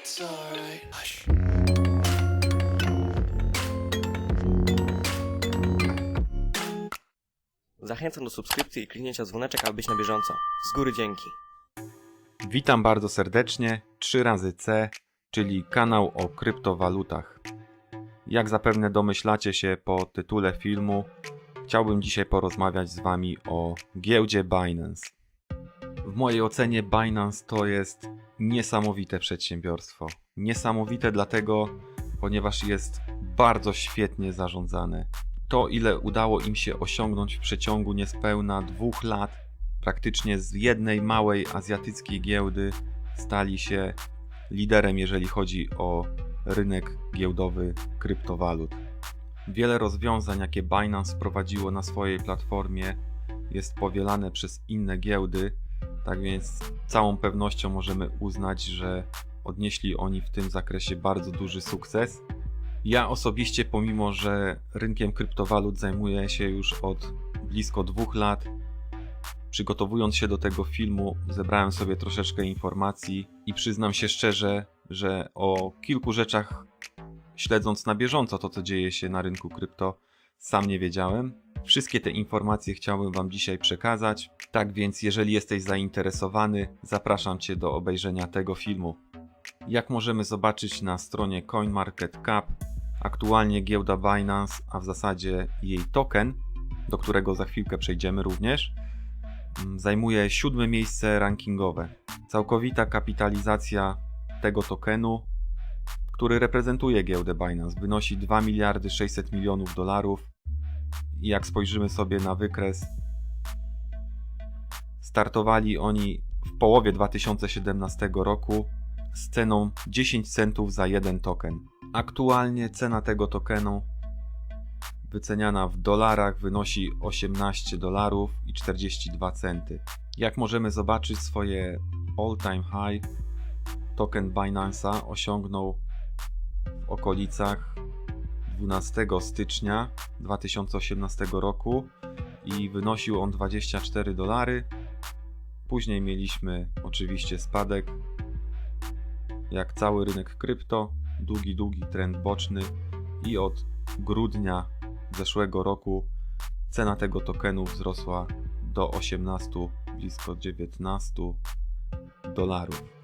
It's alright. Hush. Zachęcam do subskrypcji i kliknięcia dzwoneczek, aby być na bieżąco. Z góry dzięki. Witam bardzo serdecznie. 3 razy C, czyli kanał o kryptowalutach. Jak zapewne domyślacie się po tytule filmu, chciałbym dzisiaj porozmawiać z Wami o giełdzie Binance. W mojej ocenie Binance to jest niesamowite przedsiębiorstwo. Niesamowite dlatego, ponieważ jest bardzo świetnie zarządzane. To, ile udało im się osiągnąć w przeciągu niespełna dwóch lat, praktycznie z jednej małej azjatyckiej giełdy stali się liderem, jeżeli chodzi o rynek giełdowy kryptowalut. Wiele rozwiązań, jakie Binance wprowadziło na swojej platformie, jest powielane przez inne giełdy, tak więc z całą pewnością możemy uznać, że odnieśli oni w tym zakresie bardzo duży sukces. Ja osobiście, pomimo że rynkiem kryptowalut zajmuję się już od blisko dwóch lat, przygotowując się do tego filmu, zebrałem sobie troszeczkę informacji i przyznam się szczerze, że o kilku rzeczach, śledząc na bieżąco to, co dzieje się na rynku krypto, sam nie wiedziałem. Wszystkie te informacje chciałbym Wam dzisiaj przekazać. Tak więc, jeżeli jesteś zainteresowany, zapraszam Cię do obejrzenia tego filmu. Jak możemy zobaczyć na stronie CoinMarketCap, aktualnie giełda Binance, a w zasadzie jej token, do którego za chwilkę przejdziemy również, mm, zajmuje siódme miejsce rankingowe. Całkowita kapitalizacja tego tokenu, który reprezentuje giełdę Binance, wynosi 2 miliardy 600 milionów dolarów. Jak spojrzymy sobie na wykres, startowali oni w połowie 2017 roku z ceną 10 centów za jeden token. Aktualnie cena tego tokenu wyceniana w dolarach wynosi 18 dolarów i 42 centy. Jak możemy zobaczyć swoje all-time high token Binance'a osiągnął w okolicach 12 stycznia 2018 roku i wynosił on 24 dolary. Później mieliśmy oczywiście spadek jak cały rynek krypto, długi, długi trend boczny i od grudnia zeszłego roku cena tego tokenu wzrosła do 18, blisko 19 dolarów.